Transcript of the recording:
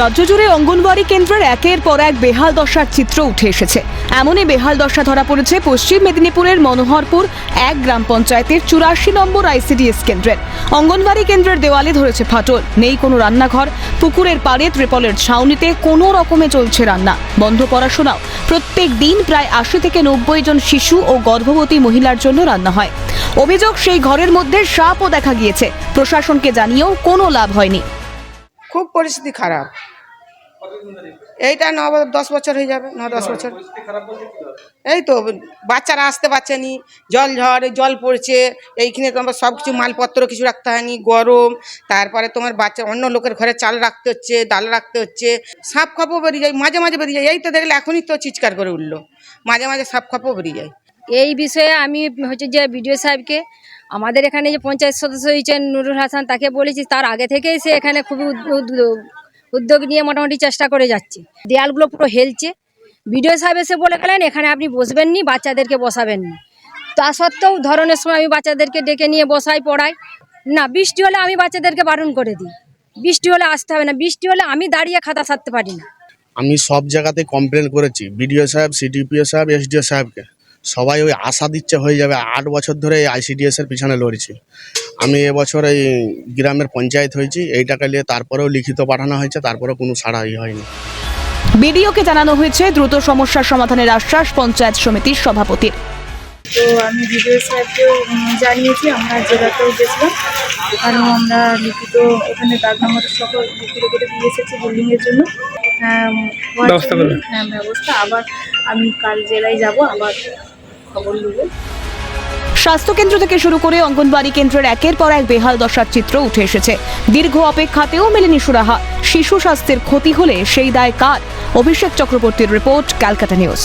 রাজ্য জুড়ে অঙ্গনওয়াড়ি কেন্দ্রের একের পর এক বেহাল দশার চিত্র উঠে এসেছে। এমনই বেহাল দশা ধরা পড়েছে পশ্চিম মেদিনীপুরের মনোহরপুর এক গ্রাম পঞ্চায়েতের চুরাশি নম্বর আইসিডিএস কেন্দ্রের। অঙ্গনওয়াড়ি কেন্দ্রের দেওয়ালে ধরেছে ফাটল। নেই কোনো রান্নাঘর, পুকুরের পাড়ে ত্রিপলের ছাউনিতে কোনো রকমে চলছে রান্না। বন্ধ পড়াশোনাও। প্রত্যেক দিন প্রায় আশি থেকে নব্বই জন শিশু ও গর্ভবতী মহিলার জন্য রান্না হয়। অভিযোগ সেই ঘরের মধ্যে সাপও দেখা গিয়েছে। প্রশাসনকে জানিয়েও কোনো লাভ হয়নি। খুব পরিস্থিতি খারাপ। এইটা ন দশ বছর হয়ে যাবে, ন দশ বছর। এই তো, বাচ্চারা আসতে পারছে নি, জল ঝড়ে জল পড়ছে, এইখানে তোমার সব কিছু মালপত্র কিছু রাখতে হয়নি, গরম, তারপরে তোমার বাচ্চা, অন্য লোকের ঘরে চাল রাখতে হচ্ছে, ডাল রাখতে হচ্ছে, সাপ খাপও বেরিয়ে যায়, মাঝে মাঝে বেরিয়ে যায়, এই তো দেখলে এখনই তো চিৎকার করে উঠল, মাঝে মাঝে সাপ খাপও বেরিয়ে যায়। এই বিষয়ে আমি হচ্ছে যে বিডিও সাহেবকে আমাদের এখানে যে পঞ্চায়েত সদস্য হয়েছেন নুরুল হাসান, তাকে বলেছি তার আগে থেকেই সে এখানে খুবই উদ- উদ- উদ্যোগ নিয়ে মোটামুটি চেষ্টা করে যাচ্ছে। দেয়ালগুলো পুরো হেলছে। বিডিও সাহেব এসে বলে গেলেন, এখানে আপনি বসবেন নি বাচ্চাদেরকে বসাবেন নি তা সত্ত্বেও ধরনের সময় আমি বাচ্চাদেরকে ডেকে নিয়ে বসাই, পড়াই। না, বৃষ্টি হলে আমি বাচ্চাদেরকে বারণ করে দিই। বৃষ্টি হলে আসতে হবে না। বৃষ্টি হলে আমি দাঁড়িয়ে খাতা সারতে পারি না। আমি সব জায়গাতে কমপ্লেন করেছি। বিডিও সাহেব, সিডিপিও সাহেব, এসডিও সাহেবকে। সবাই ওই আশা দিচ্ছে হয়ে যাবে। আট বছর ধরে এই আইসিডিএস এর পিছনে লড়ছি। আমি এবছর এই গ্রামের পঞ্চায়েত হয়েছি এই টাকা নিয়ে তারপরেও লিখিত পাঠানো হয়েছে তারপরেও কোনো সাড়াই হয়নি। বিডিওকে জানানো হয়েছে দ্রুত সমস্যার সমাধানের আশ্বাস পঞ্চায়েত সমিতির সভাপতির। তো আমি ভিডিও সাহেবকেও উম, জানিয়েছি আমরা জেলাতেও গেছিলাম। ওখানেও আমরা লিখিত এখানে দাগ নম্বর সকল লিখিত করে দিয়ে এসেছি বিল্ডিংয়ের জন্য। হ্যাঁ, জন্য- হ্যাঁ ব্যবস্থা। আবার আমি কাল জেলায় যাব আবার খবর নেব স্বাস্থ্যকেন্দ্র থেকে শুরু করে অঙ্গনবাড়ি কেন্দ্রের একের পর এক বেহাল দশার চিত্র উঠে এসেছে। দীর্ঘ অপেক্ষাতেও মেলেনি সুরাহা। শিশু স্বাস্থ্যের ক্ষতি হলে সেই দায় কার? অভিষেক চক্রবর্তীর রিপোর্ট, ক্যালকাটা নিউজ।